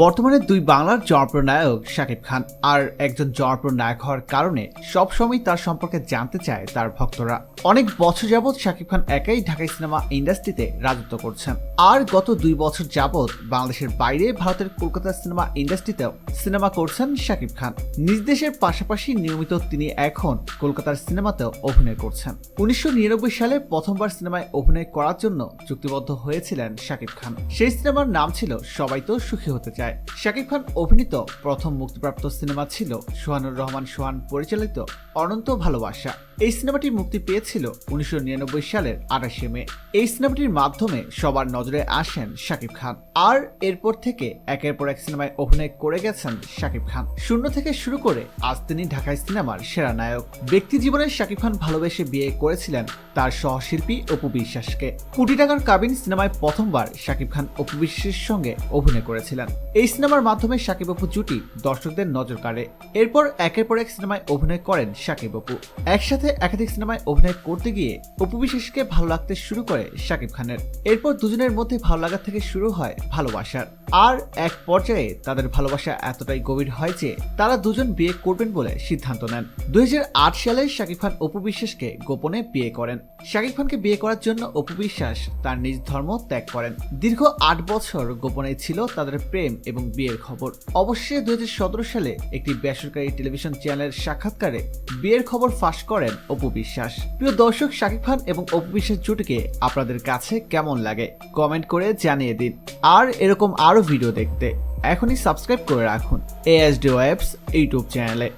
বর্তমানে দুই বাংলার জনপ্রিয় নায়ক শাকিব খান আর একজন জনপ্রিয় নায়ক হওয়ার কারণে সবসময় তার সম্পর্কে জানতে চায় তার ভক্তরা। অনেক বছর যাবৎ শাকিব খান একাই ঢাকাই সিনেমা ইন্ডাস্ট্রিতে রাজত্ব করছেন। আর গত দুই বছর যাবৎ বাংলাদেশের বাইরে ভারতের কলকাতা সিনেমা ইন্ডাস্ট্রিতেও সিনেমা করছেন শাকিব খান। নিজ দেশের পাশাপাশি নিয়মিত তিনি এখন কলকাতার সিনেমাতেও অভিনয় করছেন। উনিশশো নিরানব্বই সালে প্রথমবার সিনেমায় অভিনয় করার জন্য চুক্তিবদ্ধ হয়েছিলেন শাকিব খান। সেই সিনেমার নাম ছিল সবাই তো সুখী হতে চায়। শাকিব খান অভিনীত প্রথম মুক্তিপ্রাপ্ত সিনেমা ছিল সোহানুর রহমান সোহান পরিচালিত অনন্ত ভালোবাসা। এই সিনেমাটি মুক্তি পেয়েছিল উনিশশো নিরানব্বই সালের আঠাশে মে। এই সিনেমাটির মাধ্যমে সবার নজরে আসেন শাকিব খান। আর এরপর থেকে একের পর এক সিনেমায় অভিনয় করে গেছেন শাকিব খান। শূন্য থেকে শুরু করে আজ তিনি ঢাকায় সিনেমার সেরা নায়ক। ব্যক্তি জীবনে শাকিব খান ভালোবেসে বিয়ে করেছিলেন তার সহশিল্পী অপু বিশ্বাসকে। কোটি টাকার কাবিন সিনেমায় প্রথমবার শাকিব খান অপু বিশ্বাসের সঙ্গে অভিনয় করেছিলেন। এই সিনেমার মাধ্যমে শাকিব অপু জুটি দর্শকদের নজর কাড়ে। এরপর একের পর এক সিনেমায় অভিনয় করেন শাকিব অপু একসাথে একাধিক সিনেমায় অভিনয় করতে গিয়ে অপু বিশেষকে ভালো লাগতে শুরু করে শাকিব খানের। এরপর দুজনের মধ্যে ভালো লাগা থেকে শুরু হয় ভালোবাসার। আর এক পর্যায়ে তাদের ভালোবাসা এতটাই গভীর হয় যে তারা দুজন বিয়ে করবেন বলে সিদ্ধান্ত নেন। দুই সালে শাকিব খান অপু বিশ্বাসকে গোপনে বিয়ে করেন। শাকিব খানকে বিয়ে করার জন্য অপু বিশ্বাস তার নিজ ধর্ম ত্যাগ করেন। দীর্ঘ আট বছর গোপনে ছিল তাদের প্রেম এবং বিয়ের খবর। অবশ্যই দুই হাজার সতেরো সালে একটি বেসরকারি টেলিভিশন চ্যানেলের সাক্ষাৎকারে বিয়ের খবর ফাঁস করেন অপু বিশ্বাস। প্রিয় দর্শক, শাকিব খান এবং অপু বিশ্বাস জুটিকে আপনাদের কাছে কেমন লাগে? কমেন্ট করে জানিয়ে দিন। আর এরকম আরও ভিডিও দেখতে। এখনই সাবস্ক্রাইব করে রাখুন এএসডিও অ্যাপস ইউটিউব চ্যানেলে।